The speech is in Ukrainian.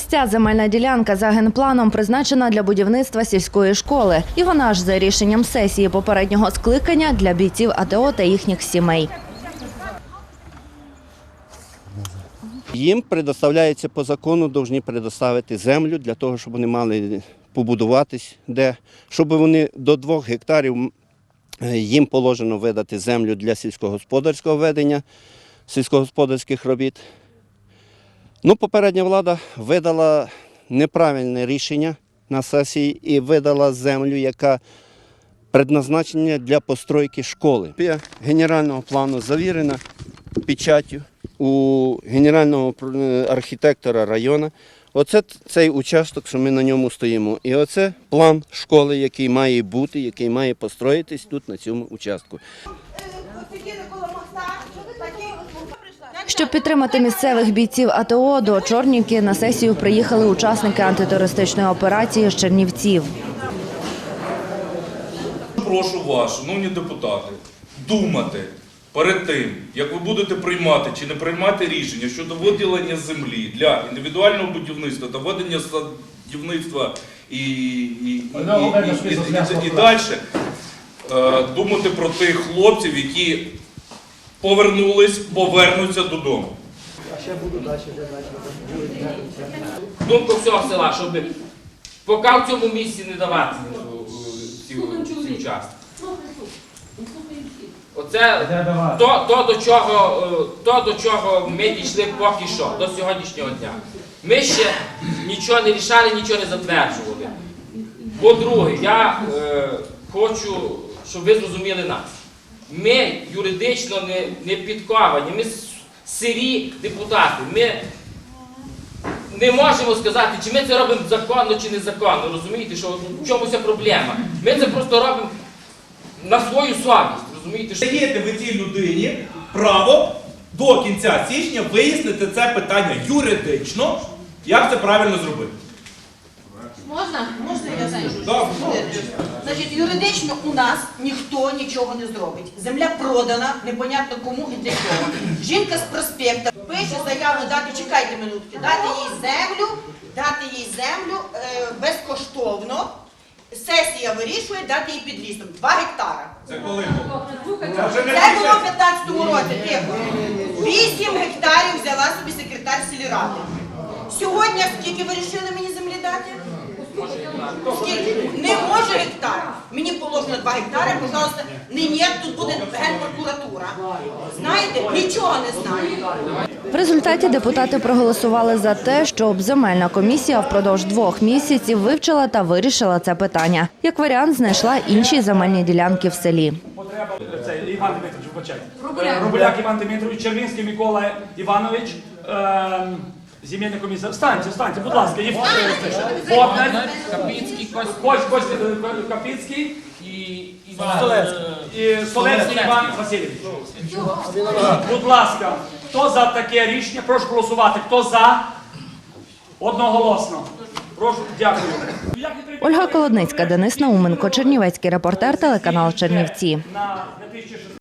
Ось ця земельна ділянка за генпланом призначена для будівництва сільської школи. І вона ж за рішенням сесії попереднього скликання для бійців АТО та їхніх сімей. Їм предоставляється по закону, повинні предоставити землю для того, щоб вони мали побудуватись, де, щоб вони до двох гектарів їм положено видати землю для сільськогосподарського ведення, сільськогосподарських робіт. Ну, попередня влада видала неправильне рішення на сесії і видала землю, яка предназначена для постройки школи. Генерального плану завірена печаттю у генерального е, архітектора району. Оце цей участок, що ми на ньому стоїмо. І оце план школи, який має бути, який має построїтись тут на цьому участку. Щоб підтримати місцевих бійців АТО, до Чорнівки на сесію приїхали учасники антитерористичної операції з Чернівців. Прошу вас, шановні депутати, думати перед тим, як ви будете приймати чи не приймати рішення щодо виділення землі для індивідуального будівництва та ведення садівництва і, і, і, і, і, і, і далі, е, думати про тих хлопців, які повернулись, повернуться додому. думка всього села, щоб поки в цьому місці не давати е, ці, участки. Оце то, то, до чого, е, то, до чого ми дійшли поки що, до сьогоднішнього дня. Ми ще нічого не рішали, нічого не затверджували. По-друге, я е, хочу, щоб ви зрозуміли нас. Ми юридично не, не підковані, ми сирі депутати. Ми не можемо сказати, чи ми це робимо законно чи незаконно. Розумієте, що в чому вся проблема? Ми це просто робимо на свою совість. Розумієте, що Даєте ви цій людині право до кінця січня вияснити це питання юридично, як це правильно зробити. Можна? Можна я знаю? Значить, юридично у нас ніхто нічого не зробить. Земля продана, непонятно кому і для чого. Жінка з проспекта пише заяву дати, чекайте минутки, дати їй землю, дати їй землю е, безкоштовно. Сесія вирішує дати їй під лісом 2 гектара. Це коли було? Це вже не Це було в 15-му році. тихо. 8 гектарів взяла собі секретар сільради. Сьогодні скільки вирішили мені землі дати? Скільки? Не може гектар. Мені положено 2 гектари, пожалуйста. Не ні, тут буде генпрокуратура. Знаєте, нічого не знаю. В результаті депутати проголосували за те, щоб земельна комісія впродовж двох місяців вивчила та вирішила це питання. Як варіант, знайшла інші земельні ділянки в селі. Потреба це Іван Дмитрович, вибачайте. Рубуляк. Рубуляк Іван Дмитрович, Червінський Микола Іванович, ем, земельна комісія. Встаньте, встаньте, будь ласка. Єв... Богдан, Капіцький Кость Кость, Кость е, Капіцький і і Солецький Іван Васильович. Будь ласка, хто за таке рішення? Прошу голосувати. Хто за? Одноголосно. Прошу, дякую. Ольга Колодницька, Денис Науменко, Чернівецький репортер, телеканал Чернівці. На 2016